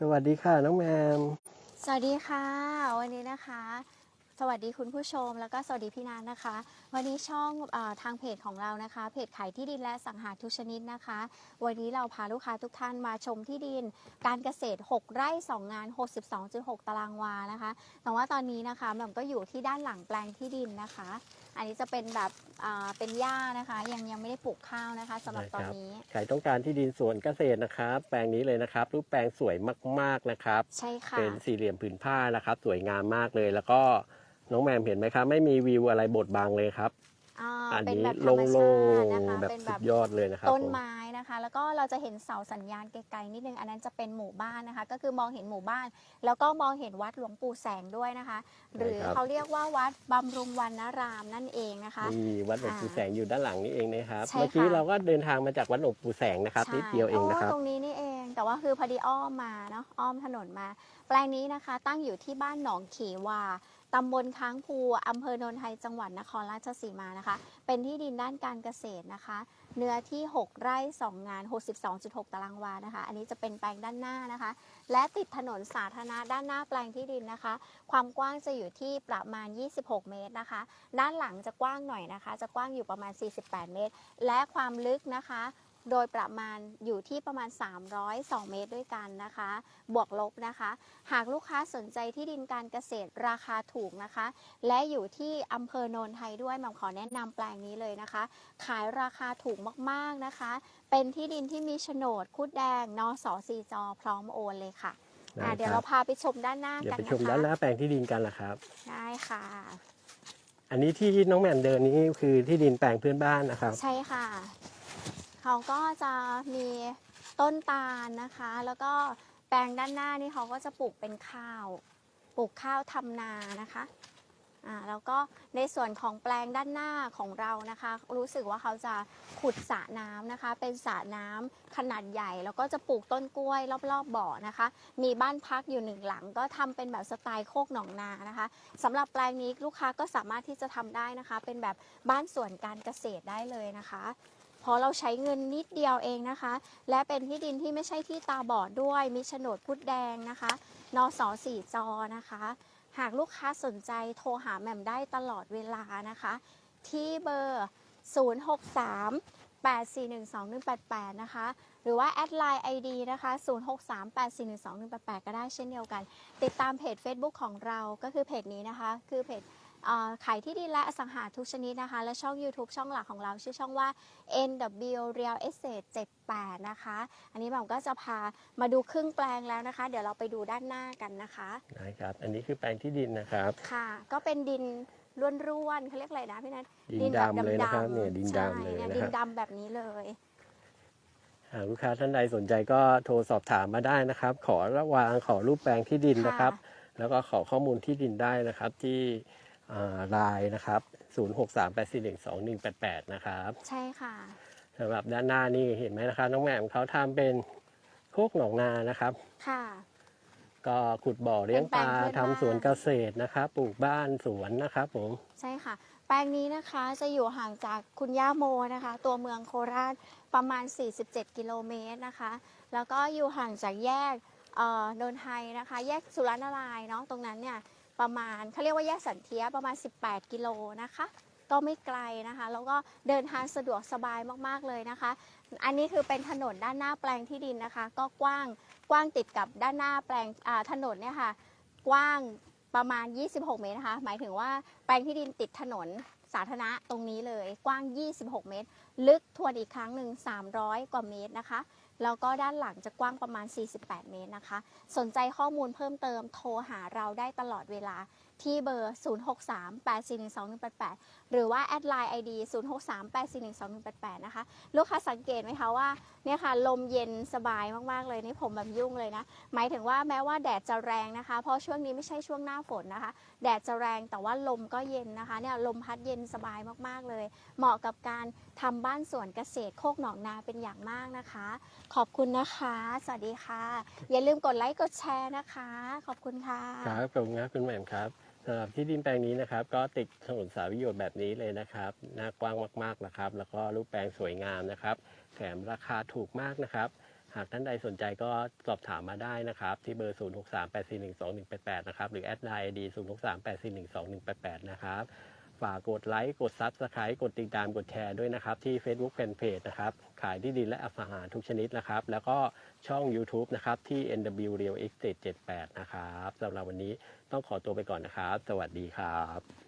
สวัสดีค่ะน้องแมม สวัสดีค่ะ วันนี้นะคะ สวัสดีคุณผู้ชม แล้วก็สวัสดีพี่นันนะคะ วันนี้ช่องเออทางเพจของเรานะคะ เพจขายที่ดินและสังหาทุกชนิดนะคะ วันนี้เราพาลูกค้าทุกท่านมาชมที่ดิน การเกษตร 6 ไร่ 2 งาน 62.6 ตารางวานะคะ แต่ว่าตอนนี้นะคะแหม่มก็อยู่ที่ด้านหลังแปลงที่ดินนะคะ อันนี้จะเป็นแบบอ่าเป็นหญ้านะคะ ยังยังไม่ได้ปลูกข้าวนะคะสำหรับตอนนี้ใครต้องการที่ดินสวนเกษตรนะครับ แปลงนี้เลยนะครับ รูปแปลงสวยมากๆนะครับ ใช่ค่ะ เป็นสี่เหลี่ยมผืนผ้านะครับ สวยงามมากเลยแล้วก็ น้องแมมเห็นไหมครับไม่มีวิวอะไรบดบังเลยครับอ่าอันเป็นนี้แบบธรโล่รมชาติงนะคะๆแบบเป็นสุแบดบยอดเลยนะครับต้นผม ไม้ นะคะ แล้วก็เราจะเห็นเสาสัญญาณไกลๆนิดนึงอันนั้นจะเป็นหมู่บ้านนะคะ ก็คือมองเห็นหมู่บ้าน แล้วก็มองเห็นวัดหลวงปู่แสงด้วยนะคะ หรือเขาเรียกว่าวัดบำรุงวรรณรามนั่นเองนะคะนี่วัดหลวงปู่แสงอยู่ด้านหลังนี่เองนะครับใช่เมื่อกี้ค่ะเราก็เดินทางมาจากวัดหลวงปู่แสงนะครับใช่นิดเดียวเองนะครับโตรงนี้นี่เองแต่ว่าคือพอดีอ้อมมาเนาะอ้อมถนนมา แปลงนี้นะคะ ตั้งอยู่ที่บ้านหนองขีวาตำบลค้างภูอำเภอโนนไทยจังหวัดนครราชสีมานะคะ เป็นที่ดินด้านการเกษตรนะคะ เนื้อที่ 6 ไร่ 2 งาน 62.6 ตารางวานะคะ อันนี้จะเป็นแปลงด้านหน้านะคะ และติดถนนสาธารณะด้านหน้าแปลงที่ดินนะคะ ความกว้างจะอยู่ที่ประมาณ 26 เมตรนะคะ ด้านหลังจะกว้างหน่อยนะคะ จะกว้างอยู่ประมาณ 48 เมตร และความลึกนะคะ โดยประมาณอยู่ที่ประมาณ 302 เมตรด้วยกันนะคะ บวกลบนะคะ หากลูกค้าสนใจที่ดินการเกษตรราคาถูกนะคะ และอยู่ที่อำเภอโนนไทยด้วยหม่อมขอแนะนำแปลงนี้เลยนะคะ ขายราคาถูกมากๆนะคะ เป็นที่ดินที่มีโฉนดคุดแดงนสสีจอพร้อมโอนเลยค่ะอะเดี๋ยวเราพาไปชมด้านหน้าเดี๋ยวกันไปนะชมคะด้านหน้าแปลงที่ดินกันละครับ ได้ค่ะอันนี้ที่น้องแมมเดินนี้คือที่ดินแปลงเพื่อนบ้านนะครับ ใช่ค่ะ เขาก็จะมีต้นตาลนะคะ แล้วก็แปลงด้านหน้านี่เขาก็จะปลูกเป็นข้าว ปลูกข้าวทำนานะคะอ่าแล้วก็ในส่วนของแปลงด้านหน้าของเรานะคะ รู้สึกว่าเขาจะขุดสระน้ำนะคะ เป็นสระน้ำขนาดใหญ่ แล้วก็จะปลูกต้นกล้วยรอบๆบบ่อนะคะ มีบ้านพักอยู่หนึ่งหลัง ก็ทำเป็นแบบสไตล์โคกหนองนานะคะสำหรับแปลงนี้ลูกค้าก็สามารถที่จะทำได้นะคะ เป็นแบบบ้านสวนการเกษตรได้เลยนะคะ ราะเราใช้เงินนิดเดียวเองนะคะ และเป็นที่ดินที่ไม่ใช่ที่ตาบอดด้วย มีโฉนดพุดแดงนะคะนสสี่จอนะคะ หากลูกค้าสนใจโทรหาแหม่มได้ตลอดเวลานะคะ ที่เบอร์ 063 8412188 นะคะ หรือว่าแอดไลน์ ID นะคะ 063 8412188 ก็ได้เช่นเดียวกัน ติดตามเพจ Facebook ของเราก็คือเพจนี้นะคะ คือเพจ ขายที่ดินและอสังหาทุกชนิดนะคะ และช่อง YouTube ช่องหลักของเราชื่อช่องว่า NW Real Estate 78 นะคะ อันนี้ผมก็จะพามาดูครึ่งแปลงแล้วนะคะ เดี๋ยวเราไปดูด้านหน้ากันนะคะนะครับ อันนี้คือแปลงที่ดินนะครับ ค่ะ ก็เป็นดินร่วนๆเขาเรียกอะไรนะพี่นัทดินดำเลยนะครับเนี่ยดินดำเลยใช่นะดิคนรับดำแบบนี้เลยหากลูกค้าท่านใดสนใจก็โทรสอบถามมาได้นะครับ ขอระวางขอรูปแปลงที่ดินนะครับค่ะแล้วก็ขอข้อมูลที่ดินได้นะครับที่ ไลน์นะครับ 0638412188 นะครับ ใช่ค่ะสำหรับด้านหน้านี่เห็นไหมนะครับน้องแหม่มเขาทำเป็นโคกหนองนานะครับ ค่ะ ก็ขุดบ่อเลี้ยงปลาเป็นแปลงเพื่อนบ้านทำสวนเกษตรนะครับปลูกบ้านสวนนะครับผม ใช่ค่ะ แปลงนี้นะคะจะอยู่ห่างจากคุณย่าโมนะคะ ตัวเมืองโคราชประมาณ 47 กิโลเมตรนะคะ แล้วก็อยู่ห่างจากแยกเอ่อโนนไทยนะคะ แยกสุรนารายณ์เนาะตรงนั้นเนี่ย ประมาณเขาเรียกว่าแยกสันเทียประมาณ 18 กิโลนะคะ ก็ไม่ไกลนะคะ แล้วก็เดินทางสะดวกสบายมากๆเลยนะคะ อันนี้คือเป็นถนนด้านหน้าแปลงที่ดินนะคะ ก็กว้างกว้างติดกับด้านหน้าแปลงถนนเนี่ยค่ะ กว้างประมาณ 26 เมตรนะคะ หมายถึงว่าแปลงที่ดินติดถนนสาธารณะตรงนี้เลย กว้าง 26 เมตร ลึกทวนอีกครั้งหนึ่ง300 กว่าเมตรนะคะ แล้วก็ด้านหลังจะกว้างประมาณ 48 เมตรนะคะ สนใจข้อมูลเพิ่มเติมโทรหาเราได้ตลอดเวลา ที่เบอร์ 0638412188 หรือว่าแอดไลน์ ID 0638412188 นะคะ ลูกค้าสังเกตไหมคะว่าเนี่ยค่ะลมเย็นสบายมาก ๆ เลยนี่ผมแบบยุ่งเลยนะ หมายถึงว่าแม้ว่าแดดจะแรงนะคะ เพราะช่วงนี้ไม่ใช่ช่วงหน้าฝนนะคะ แดดจะแรงแต่ว่าลมก็เย็นนะคะเนี่ยลมพัดเย็นสบายมาก ๆ เลย เหมาะกับการทำบ้านสวนเกษตรโคกหนองนาเป็นอย่างมากนะคะ ขอบคุณนะคะ สวัสดีค่ะ อย่าลืมกดไลค์กดแชร์นะคะ ขอบคุณค่ะ ครับขอบคุณครับคุณแหม่มครับ สำหรับที่ดินแปลงนี้นะครับ ก็ติดถนนสายประโยชน์แบบนี้เลยนะครับหน้ากว้างมากๆนะครับ แล้วก็รูปแปลงสวยงามนะครับแถมราคาถูกมากนะครับ หากท่านใดสนใจก็สอบถามมาได้นะครับ ที่เบอร์ 0638412188 นะครับ หรือแอดไลน์ดี0638412188 นะครับ ฝากกดไลค์ กดซับสไครต์กดติดตามกดแชร์ด้วยนะครับ ที่ Facebook Fanpage นะครับ ขายที่ดินและอสังหาทุกชนิดนะครับ แล้วก็ช่อง YouTube นะครับ ที่ NW Real Estate 78 นะครับสำหรับวันนี้ต้องขอตัวไปก่อนนะครับ สวัสดีครับ